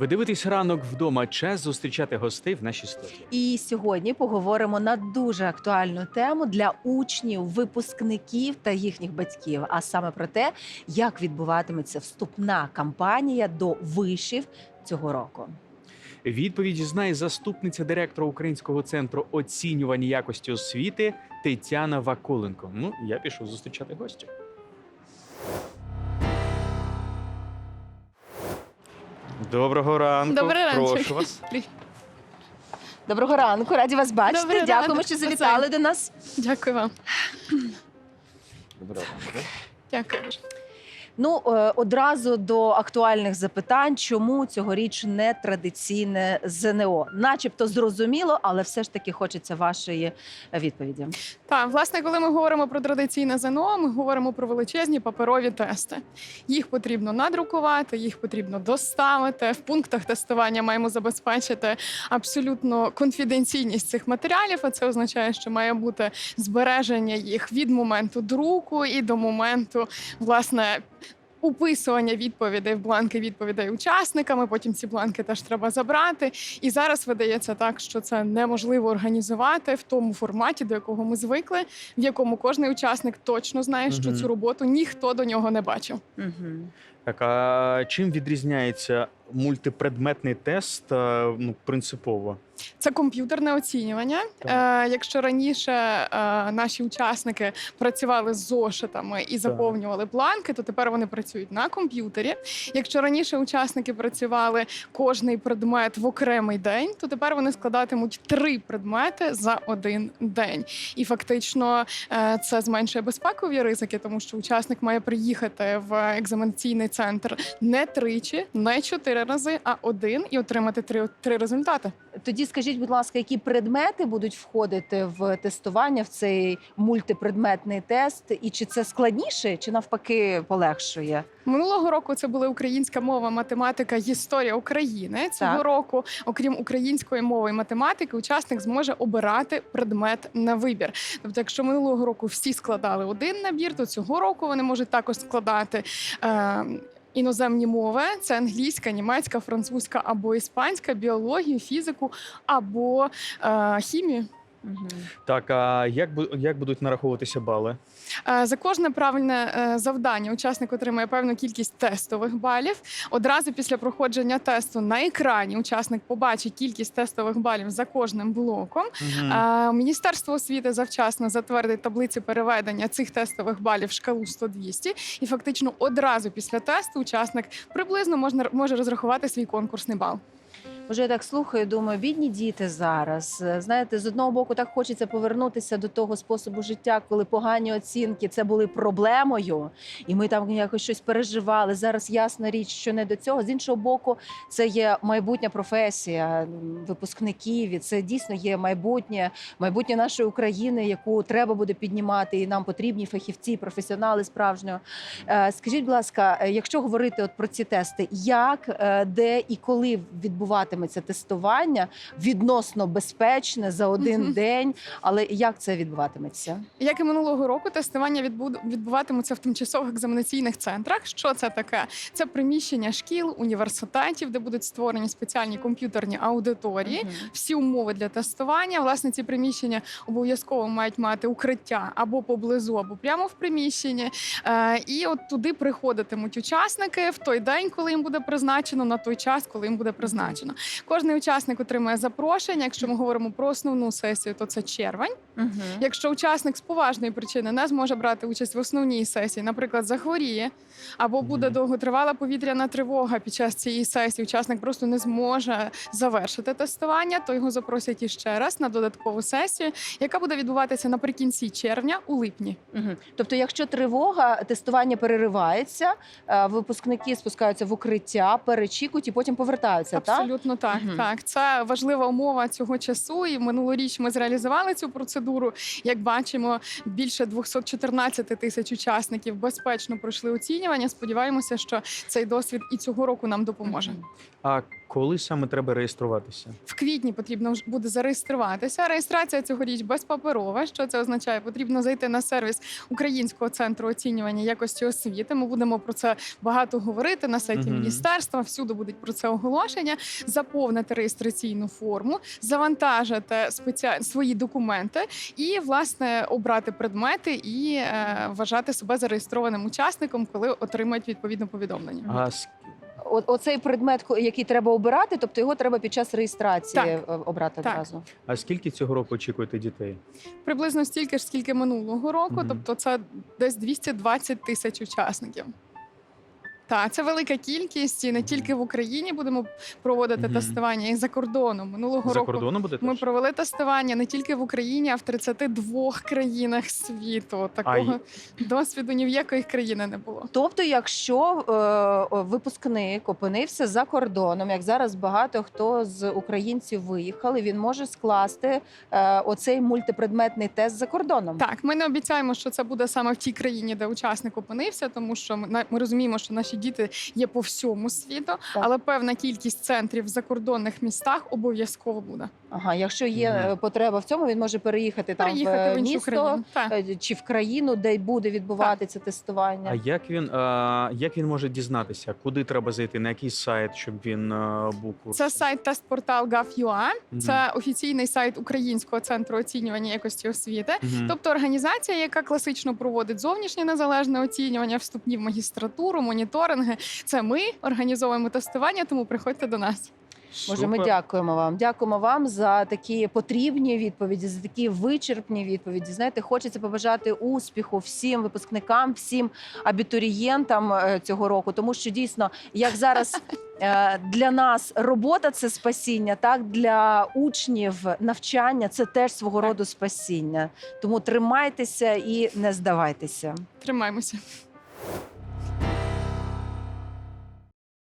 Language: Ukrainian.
Ви дивитесь ранок вдома. Час зустрічати гостей в нашій студії. І сьогодні поговоримо на дуже актуальну тему для учнів, випускників та їхніх батьків. А саме про те, як відбуватиметься вступна кампанія до вишів цього року. Відповіді знає заступниця директора Українського центру оцінювання якості освіти Тетяна Вакуленко. Ну, я пішов зустрічати гостя. Доброго ранку. Добрий ранок. Прошу вас. Доброго ранку, раді вас бачити. Добрий Дякуємо, ранок, що завітали до нас. Дякую вам. Доброго ранку. Дякую. Ну е, одразу до актуальних запитань, чому цьогоріч не традиційне ЗНО, начебто зрозуміло, але все ж таки хочеться вашої відповіді. Так, власне, коли ми говоримо про традиційне ЗНО, ми говоримо про величезні паперові тести. Їх потрібно надрукувати, їх потрібно доставити. В пунктах тестування маємо забезпечити абсолютно конфіденційність цих матеріалів. А це означає, що має бути збереження їх від моменту друку і до моменту власне. Уписування відповідей в бланки відповідей учасниками. Потім ці бланки теж треба забрати. І зараз видається так, що це неможливо організувати в тому форматі, до якого ми звикли, в якому кожний учасник точно знає, що цю роботу ніхто до нього не бачив. Угу. Так, а чим відрізняється мультипредметний тест е, ну, принципово? Це комп'ютерне оцінювання. Е, якщо раніше е, наші учасники працювали з зошитами і заповнювали бланки, то тепер вони працюють на комп'ютері. Якщо раніше учасники працювали кожний предмет в окремий день, то тепер вони складатимуть три предмети за один день. І фактично е, це зменшує безпекові ризики, тому що учасник має приїхати в екзаменаційний центр не тричі, не чотири рази, а один і отримати три, три результати. Тоді скажіть, будь ласка, які предмети будуть входити в тестування в цей мультипредметний тест, і чи це складніше, чи навпаки полегшує? Минулого року це були українська мова, математика, історія України. Цього Так. року, окрім української мови і математики, учасник зможе обирати предмет на вибір. Тобто, якщо минулого року всі складали один набір, то цього року вони можуть також складати. Е- Іноземні мови це англійська, німецька, французька або іспанська, біологію, фізику або е, хімію. Угу. Так, а як, як будуть нараховуватися бали? Е, За кожне правильне е, завдання учасник отримує певну кількість тестових балів. Одразу після проходження тесту на екрані учасник побачить кількість тестових балів за кожним блоком. Е, Міністерство освіти завчасно затвердить таблиці переведення цих тестових балів в шкалу 100-200. І фактично одразу після тесту учасник приблизно можна може розрахувати свій конкурсний бал. Може, я так слухаю, думаю, бідні діти зараз. Е, Знаєте, з одного боку, так хочеться повернутися до того способу життя, коли погані оцінки це були проблемою, і ми там якось щось переживали. Зараз ясна річ, що не до цього. З іншого боку, це є майбутня професія випускників. І це дійсно є майбутнє, майбутнє нашої України, яку треба буде піднімати, і нам потрібні фахівці, професіонали справжнього. Е, Скажіть, будь ласка, е, якщо говорити от про ці тести, як, де і коли відбуватиметься тестування відносно безпечне за один Мгм. день, але як це відбуватиметься? Як і минулого року, тестування відбуд- відбуватимуться в тимчасових екзаменаційних центрах. Що це таке? Це приміщення шкіл, університетів, де будуть створені спеціальні комп'ютерні аудиторії. Мгм. Всі умови для тестування. Власне, ці приміщення обов'язково мають мати укриття або поблизу, або прямо в приміщенні. Е, і от туди приходитимуть учасники в той день, коли їм буде призначено, на той час, коли їм буде призначено. Кожний учасник отримує запрошення. Якщо ми говоримо про основну сесію, то це червень. Мгм. Якщо учасник з поважної причини не зможе брати участь в основній сесії, наприклад, захворіє, або буде довготривала повітряна тривога під час цієї сесії, учасник просто не зможе завершити тестування, то його запросять іще раз на додаткову сесію, яка буде відбуватися наприкінці червня у липні. Мгм. Тобто, якщо тривога, тестування переривається, е, випускники спускаються в укриття, перечікують і потім повертаються. Так? Абсолютно так. Мгм. Так, це важлива умова цього часу. І минулоріч ми зреалізували цю процедуру. Як бачимо, більше 214 тисяч учасників безпечно пройшли оцінювання. Сподіваємося, що цей досвід і цього року нам допоможе. Мгм. А коли саме треба реєструватися? В квітні потрібно буде зареєструватися. Реєстрація цьогоріч безпаперова. Що це означає? Потрібно зайти на сервіс Українського центру оцінювання якості освіти. Ми будемо про це багато говорити на сайті Мгм. міністерства. Всюди будуть про це оголошення. Заповнити реєстраційну форму, завантажити спеціа... свої документи і власне обрати предмети і е, вважати себе зареєстрованим учасником, коли отримають відповідне повідомлення. А Оцей предмет, який треба обирати, тобто його треба під час реєстрації Так. е, обрати Так. одразу. а скільки цього року очікуєте дітей? Приблизно стільки ж, скільки минулого року, угу. тобто це десь 220 тисяч учасників. Так, це велика кількість, і не тільки в Україні будемо проводити Мгм. тестування, і за кордоном. Минулого За року кордоном буде ми теж? провели тестування не тільки в Україні, а в 32 країнах світу. Такого досвіду ні в якої країни не було. Тобто, якщо е, випускник опинився за кордоном, як зараз багато хто з українців виїхали, він може скласти е, оцей мультипредметний тест за кордоном. Так, ми не обіцяємо, що це буде саме в тій країні, де учасник опинився, тому що ми, на- ми розуміємо, що наші діти є по всьому світу, але певна кількість центрів в закордонних містах обов'язково буде. Ага, якщо є Мгм. е, потреба в цьому, він може переїхати там Переїхати в, в іншу місто країну. Е, чи в країну, де буде відбуватися тестування. А як він, а, як він може дізнатися, куди треба зайти, на який сайт, щоб він а, був курсом? Це сайт тестпортал Gov.ua, Мгм. це офіційний сайт Українського центру оцінювання якості освіти. Мгм. Тобто організація, яка класично проводить зовнішнє незалежне оцінювання, вступні в магістратуру, моніторинги. Це ми організовуємо тестування, тому приходьте до нас. Може, ми дякуємо вам. Дякуємо вам за такі потрібні відповіді, за такі вичерпні відповіді. Знаєте, хочеться побажати успіху всім випускникам, всім абітурієнтам е, цього року, тому що дійсно, як зараз е, для нас робота це спасіння, так для учнів навчання це теж свого роду спасіння. Тому тримайтеся і не здавайтеся. Тримаємося.